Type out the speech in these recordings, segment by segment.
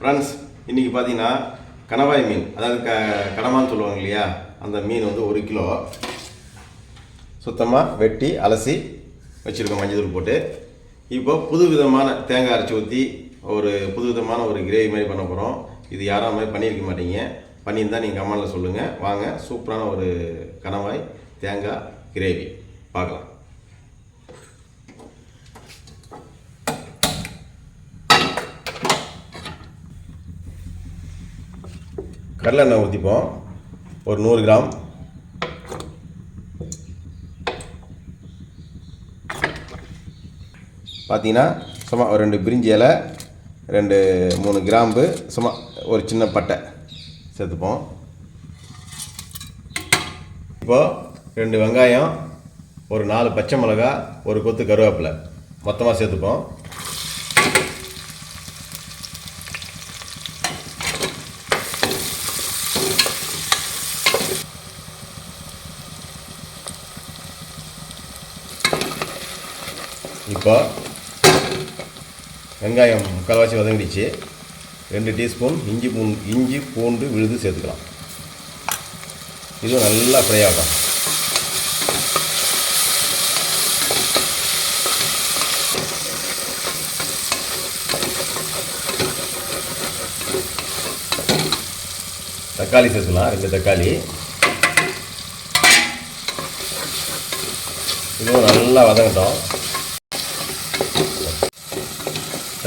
Friends இன்றைக்கி பார்த்தீங்கன்னா கணவாய் மீன் அதாவது க கடமான்னு சொல்லுவாங்க இல்லையா? அந்த மீன் வந்து ஒரு கிலோ சுத்தமாக வெட்டி அலசி வச்சுருக்கோம் மஞ்சள் தூள் போட்டு. இப்போ புது விதமான தேங்காய் அரைச்சி ஊற்றி ஒரு புது விதமான ஒரு கிரேவி மாதிரி பண்ண போகிறோம் இது யாரும் மாதிரி பண்ணியிருக்க மாட்டீங்க. பண்ணியிருந்தால் நீங்கள் கமெண்டில் சொல்லுங்கள் வாங்க சூப்பரான ஒரு கணவாய் தேங்காய் கிரேவி. பார்க்கலாம். கடலெண்ணெய் ஊற்றிப்போம் ஒரு நூறு கிராம். பார்த்தீங்கன்னா சும்மா ஒரு ரெண்டு பிரிஞ்சி இலை ரெண்டு மூணு கிராம்பு சும்மா ஒரு சின்ன பட்டை சேர்த்துப்போம். இப்போது ரெண்டு வெங்காயம் ஒரு நாலு பச்சை மிளகா ஒரு கொத்து கருவேப்பிலை மொத்தமாக சேர்த்துப்போம். இப்போ வெங்காயம் முக்கால்வாசி வதங்கிடுச்சு. ரெண்டு டீஸ்பூன் இஞ்சி பூண்டு இஞ்சி பூண்டு விழுது சேர்த்துக்கலாம். இதுவும் நல்லா ஃப்ரை ஆகும் தக்காளி சேர்த்துக்கலாம் ரெண்டு தக்காளி. இதுவும் நல்லா வதங்கட்டும்.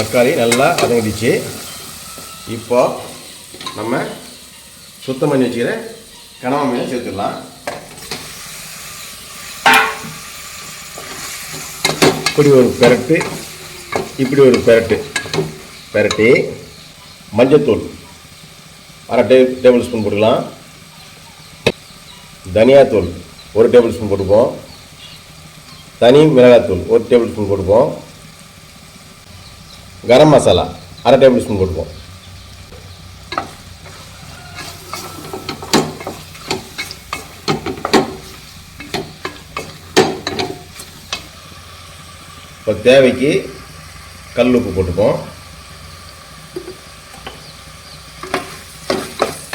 தக்காளி நல்லா வதங்கிடுச்சு. இப்போ நம்ம சுத்தம் பண்ணி வச்சுக்கிற கனவா மீனை சேர்த்துடலாம். இப்படி ஒரு பெரட்டு இப்படி ஒரு பெரட்டு. பெரட்டி மஞ்சத்தூள் அரை டே டேபிள் ஸ்பூன் போட்டுக்கலாம். தனியாத்தூள் ஒரு டேபிள் ஸ்பூன் போட்டுப்போம். தனி மிளகாத்தூள் ஒரு டேபிள் ஸ்பூன் போட்டுப்போம். கரம் மசாலா அரை டேபிள் ஸ்பூன் போட்டுப்போம் இப்போ தேவைக்கு கல் உப்பு போட்டுப்போம்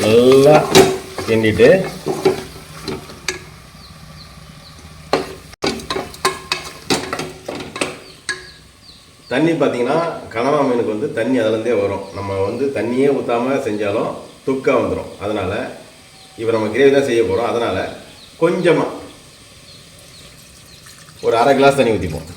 நல்லா கிண்டிட்டு தண்ணி பார்த்தீங்கன்னா கனவா மீனுக்கு வந்து தண்ணி அதுலேருந்தே வரும். நம்ம வந்து தண்ணியே ஊற்றாமல் செஞ்சாலும் துக்காக வந்துடும் அதனால் இப்போ நம்ம கிரேவி தான் செய்ய போகிறோம் அதனால் கொஞ்சமாக ஒரு அரை கிளாஸ் தண்ணி ஊற்றிப்போம்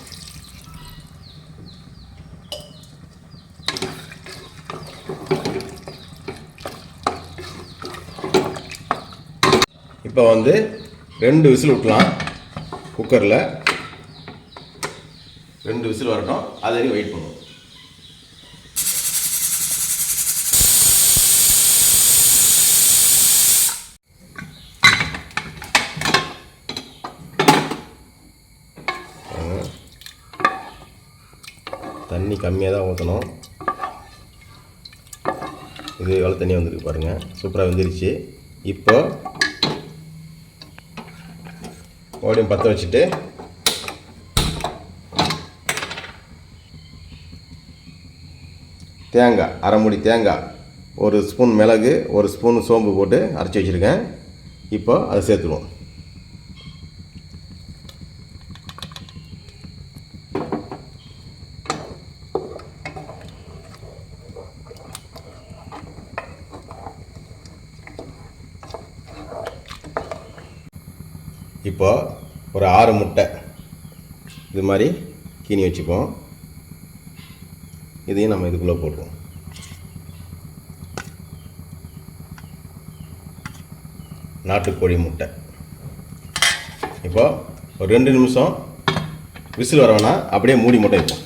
இப்போ வந்து ரெண்டு விசில் விட்டலாம் குக்கரில் ரெண்டு விசில் வரட்டும். அது வரைக்கும் வெயிட் பண்ணுவோம் தண்ணி கம்மியாக தான் ஊற்றணும் இது எவ்வளோ தண்ணி வந்திருக்கு பாருங்கள் சூப்பராக வந்துருச்சு. இப்போ மறுபடியும் பற்ற வச்சுட்டு தேங்காய் அரை மூடி தேங்காய் ஒரு ஸ்பூன் மிளகு ஒரு ஸ்பூன் சோம்பு போட்டு அரைச்சி வச்சுருக்கேன். இப்போ அதை சேர்த்துருவோம். இப்போ ஒரு ஆறு முட்டை இது மாதிரி கீனி வச்சுப்போம். இதையும் நம்ம இதுக்குள்ளே போட்டுருவோம். நாட்டுக்கோழி முட்டை. இப்போ ஒரு ரெண்டு நிமிஷம் விசில் வரவேனா அப்படியே மூடி முட்டை வைப்போம்.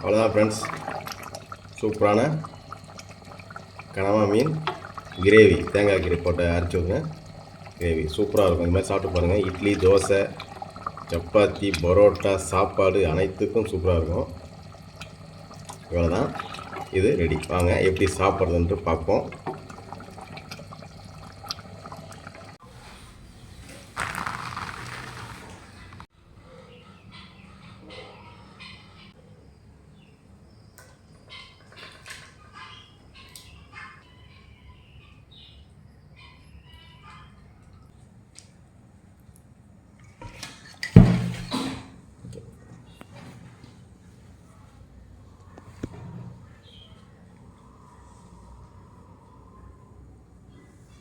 அவ்வளோதான் ஃப்ரெண்ட்ஸ் சூப்பரான கனவா மீன் கிரேவி தேங்காய் கீரை போட்டு அரைச்சி வைங்க கிரேவி சூப்பராக இருக்கும். இந்த மாதிரி சாப்பிட்டு பாருங்கள் இட்லி தோசை சப்பாத்தி பரோட்டா சாப்பாடு அனைத்துக்கும் சூப்பராக இருக்கும். இவ்வளோதான் இது ரெடி வாங்க எப்படி சாப்பிட்றதுன்ட்டு பார்ப்போம்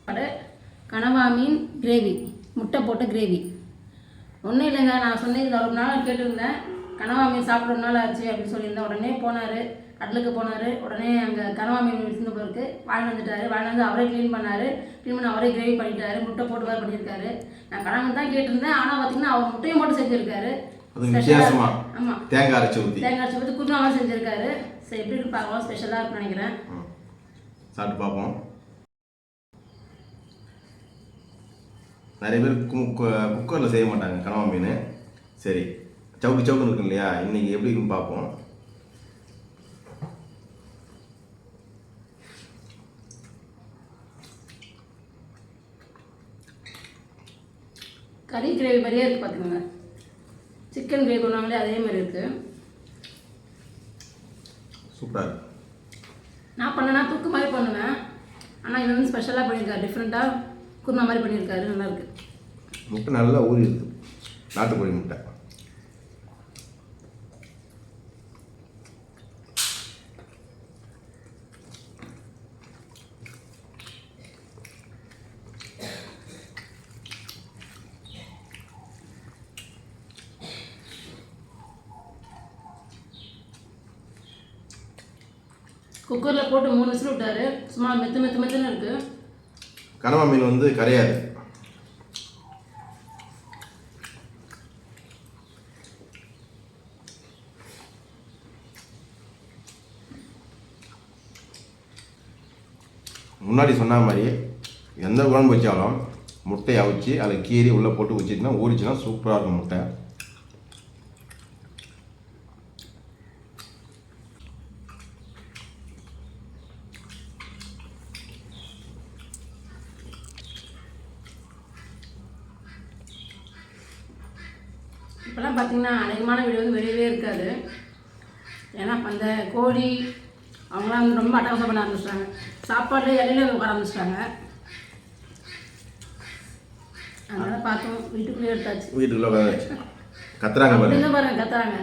சாப்பாடு கனவா மீன் கிரேவி முட்டை போட்ட கிரேவி ஒன்றும் இல்லைங்க நான் சொன்னேன் இதில் ரொம்ப நாள் கேட்டுருந்தேன். கனவா மீன் சாப்பிட நாள் ஆச்சு அப்படின்னு சொல்லியிருந்தேன். உடனே போனார் கடலுக்கு போனார். உடனே அங்கே கனவா மீன் விருந்து போயிருக்கு வாங்கி வந்துட்டாரு. வாங்கி வந்து அவரே க்ளீன் பண்ணார். க்ளீன் பண்ணி அவரே கிரேவி பண்ணிட்டாரு. முட்டை போட்டு வேறு பண்ணியிருக்காரு. நான் கனவு தான் கேட்டிருந்தேன். ஆனால் பார்த்தீங்கன்னா அவர் முட்டையை மட்டும் செஞ்சுருக்காரு. அது வித்தியாசமா? ஆமாம் தேங்காய் அரைச்சி ஊற்றி தேங்காய் குருமாவும் செஞ்சுருக்காரு. சரி எப்படி இருக்கு பார்க்கலாம் ஸ்பெஷலாக இருக்குன்னு நினைக்கிறேன். சாப்பிட்டு பார்ப்போம். நிறைய பேர் குக்கரில் செய்ய மாட்டாங்க கனவா மீன். சரி சவுக்கு சவுக்குன்னு இருக்கு இல்லையா? இன்னைக்கு எப்படி இருக்குன்னு பார்ப்போம். கறி கிரேவி மாதிரியே இருக்குது பார்த்துக்கோங்க சிக்கன் கிரேவி பண்ணுவாங்களே அதே மாதிரி இருக்குது சூப்பராக இருக்கு. நான் பண்ணேன்னா தூக்கு மாதிரி பண்ணுவேன். ஆனால் இது வந்து ஸ்பெஷலாக பண்ணியிருக்காரு. டிஃப்ரெண்ட்டாக குருமா மாதிரி பண்ணியிருக்காரு. நல்லா இருக்கு. முட்டை நல்லா ஊறி இருக்கு. நாட்டுக்கோழி முட்டை. குக்கரில் போட்டு மூணு விசில் விட்டாரு. சும்மா மெத்து மெத்து மெத்துன்னு இருக்குது கனவா மீன் வந்து கரையாது. முன்னாடி சொன்ன மாதிரி எந்த குழம்பு வச்சாலும் முட்டையை அவிச்சு அதில் கீறி உள்ளே போட்டு வச்சுட்டுனா ஊறிச்சுன்னா சூப்பராக இருக்கும் முட்டை. இப்போலாம் பார்த்தீங்கன்னா அநேகமான வீடு வந்து வெளியவே இருக்காது. ஏன்னா அந்த கோழி அவங்களாம் வந்து ரொம்ப அட்டகாசம் பண்ண ஆரம்பிச்சிட்டாங்க. சாப்பாடு இடையில உட்கார ஆரம்பிச்சிட்டாங்க. அதனால பார்த்தோம் வீட்டுக்குள்ளேயே எடுத்தாச்சு. வீட்டுக்குள்ளே கத்துறாங்க பாருங்க கத்துறாங்க.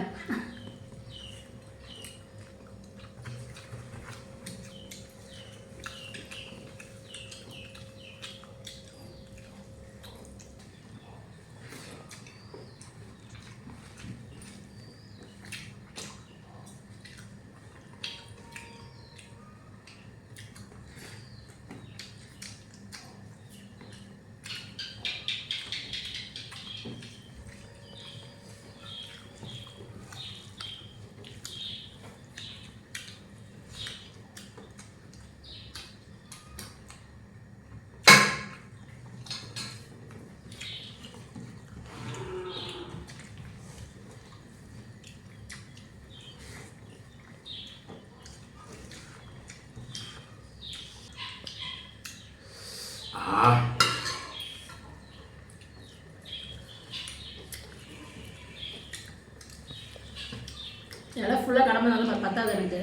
இதெல்லாம் ஃபுல்லாக கடமை நல்லா பத்தாது எனக்கு.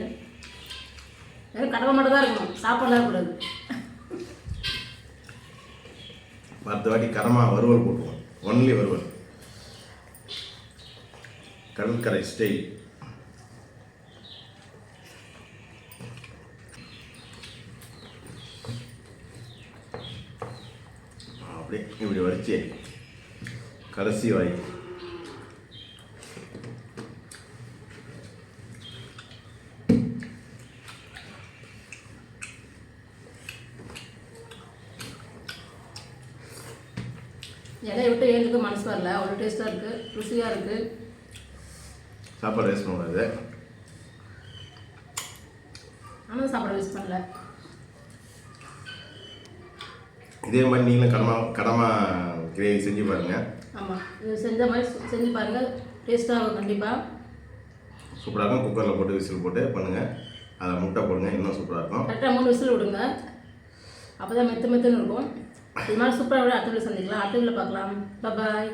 வெறும் கடமை மட்டும் தான் இருக்கணும். சாப்பாடுலாம் கூடாது அடுத்த வாட்டி கடமா வறுவல் போட்டுவோம். ஒன்லி வறுவல். கடற்கரை ஸ்டைல் அப்படியே இப்படி வச்சு கடைசி வாய்ப்பு இலையை விட்டு ஏழுக்கு மனசு வரல. அவ்வளோ டேஸ்ட்டாக இருக்குது ருசியாக இருக்குது சாப்பாடு வேஸ்ட் பண்ணக்கூடாது. ஆனால் சாப்பாடு வேஸ்ட் பண்ணல. இதே மாதிரி நீங்களும் கடமா கடமா கிரேவி செஞ்சு பாருங்கள் ஆமாம் இது செஞ்ச மாதிரி செஞ்சு பாருங்கள் டேஸ்ட்டாக இருக்கும் கண்டிப்பாக சூப்பராக இருக்கும். குக்கரில் போட்டு விசில் போட்டு பண்ணுங்கள் அதில் முட்டை போடுங்க. இன்னும் சூப்பராக இருக்கும். கரெக்டாக மூணு விசில் விடுங்க. அப்போ தான் மெத்து மெத்துன்னு இருக்கும். இது மாதிரி சூப்பராக விட அடுத்த வீடியோ சந்திக்கலாம். அடுத்த வீடியோ பார்க்கலாம். பாய்